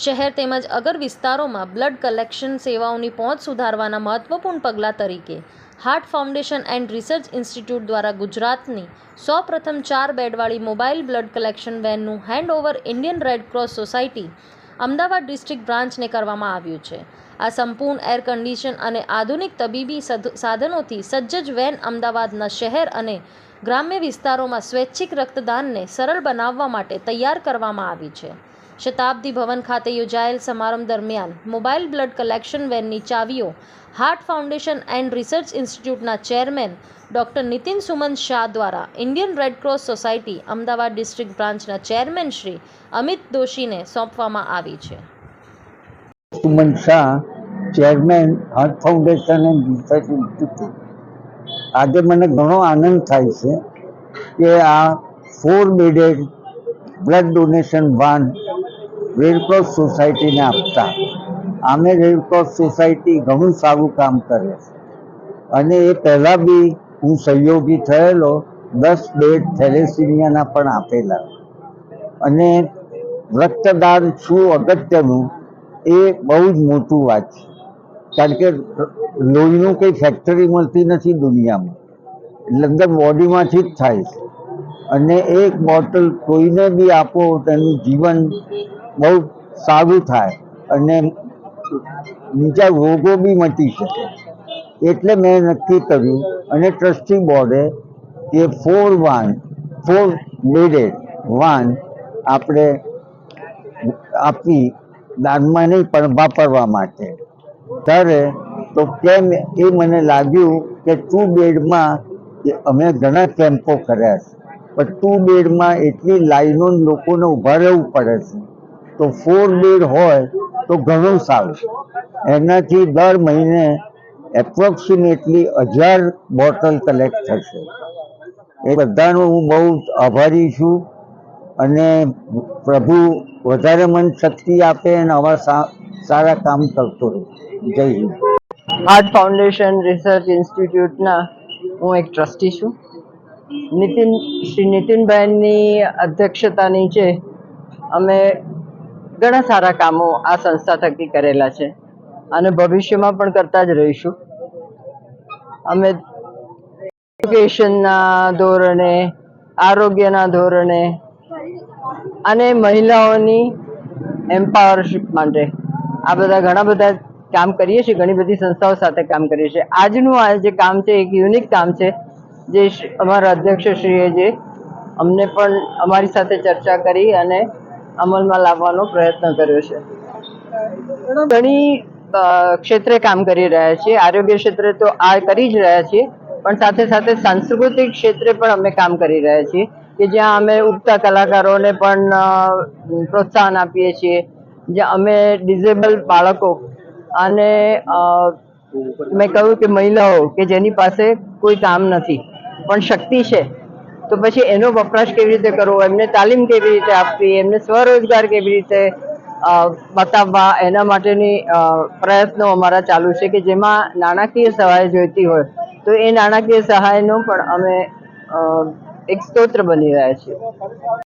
શહેર તેમજ અગર વિસ્તારોમાં બ્લડ કલેક્શન સેવાઓની પહોંચ સુધારવાના મહત્વપૂર્ણ પગલાં તરીકે Heart Foundation and Research Institute દ્વારા ગુજરાતની સૌપ્રથમ ચાર બેડવાળી mobile blood collection વેનનું handover Indian Red Cross Society Ahmedabad district બ્રાન્ચને કરવામાં આવ્યું છે. આ સંપૂર્ણ એર કન્ડિશન અને આધુનિક તબીબી સાધનોથી સજ્જ વેન અમદાવાદના શહેર અને ગ્રામ્ય વિસ્તારોમાં સ્વૈચ્છિક રક્તદાનને સરળ બનાવવા માટે તૈયાર કરવામાં આવી છે. શતાબ્દી ભવન ખાતે યોજાયેલ સમારંભ દરમિયાન મોબાઈલ બ્લડ કલેક્શન વેનની ચાવીઓ હાર્ટ ફાઉન્ડેશન એન્ડ રિસર્ચ ઇન્સ્ટિટ્યૂટના ચેરમેન ડૉક્ટર નીતિન સુમન શાહ દ્વારા Indian Red Cross Society Ahmedabad district બ્રાન્ચના ચેરમેન શ્રી અમિત દોશીને સોંપવામાં આવી છે. Suman Shah, chairman Heart Foundation and Research Institute. આજે મને ઘણો આનંદ થાય છે કે આ four bedded blood donation van Red Cross સોસાયટીને આપતા. આમે રેડક્રોસ સોસાયટી ઘણું સારું કામ કરે છે. અને એ પહેલાં બી હું સહયોગી થયેલો, દસ બેડ થેલેસિમિયાના પણ આપેલા. અને રક્તદાન શું અગત્યનું, એ બહુ જ મોટું વાત છે. કારણ કે લોહીનું કંઈ ફેક્ટરી મળતી નથી દુનિયામાં. લગભગ બોડીમાંથી જ થાય છે. અને એક બોટલ કોઈને બી આપો, તેનું જીવન બહુ સારું થાય અને બીજા રોગો બી મટી શકે. એટલે મેં નક્કી કર્યું અને ટ્રસ્ટી બોર્ડે એ four van, four bedded van આપણે આપી દાનમાં નહીં, પણ વાપરવા માટે. ત્યારે તો કેમ એ મને લાગ્યું કે ટુ બેડમાં અમે ઘણા કેમ્પો કર્યા છે. પણ ટુ બેડમાં એટલી લાઈનો લોકોને ઊભા રહેવું પડે છે. તો ફોર બેડ હોય તો ઘણું સારું એનાથી દર મહિને એપ્રોક્સિમેટલી હજાર બોટલ કલેક્ટ થશે. એ બધાનો હું બહુ આભારી છું અને પ્રભુ વધારે મન શક્તિ આપે અને આવા સારા કામ કરતો રહે. Jai Hind. Heart Foundation Research ઇન્સ્ટિટ્યૂટના હું એક ટ્રસ્ટી છું. નીતિન, શ્રી નીતિનભાઈની અધ્યક્ષતા નીચે અમે ઘણા સારા કામો આ સંસ્થા થકી કરેલા છે અને ભવિષ્યમાં પણ કરતા જ રહીશું. અમે એજ્યુકેશનના ધોરણે, આરોગ્યના ધોરણે અને મહિલાઓની એમ્પાવરશિપ માટે આ બધા ઘણા બધા કામ કરીએ છીએ, ઘણી બધી સંસ્થાઓ સાથે કામ કરીએ છીએ. આજનું આ જે કામ છે, એક યુનિક કામ છે, જે અમારા અધ્યક્ષશ્રીએ જે અમને પણ અમારી સાથે ચર્ચા કરી અને અમલમાં લાવવાનો પ્રયત્ન કર્યો છે. ઘણી ક્ષેત્રે કામ કરી રહ્યા છીએ. આરોગ્ય ક્ષેત્રે તો આ કરી જ રહ્યા છીએ, પણ સાથે સાથે સાંસ્કૃતિક ક્ષેત્રે પણ અમે કામ કરી રહ્યા છીએ કે જ્યાં અમે ઉગતા કલાકારોને પણ પ્રોત્સાહન આપીએ છીએ. જ્યાં અમે ડિઝેબલ બાળકો અને મેં કહ્યું કે મહિલાઓ કે જેની પાસે કોઈ કામ નથી, પણ શક્તિ છે તો પછી એનો વપરાશ કેવી રીતે કરવો? એમને તાલીમ કેવી રીતે આપવી? એમને સ્વરોજગાર કેવી રીતે બતાવવા? એના માટેની પ્રયત્નો અમારા ચાલુ છે કે જેમાં નાણાકીય સહાય જોઈતી હોય. તો એ નાણાકીય સહાયનો પણ અમે એક સ્તોત્ર બની રહ્યા છીએ.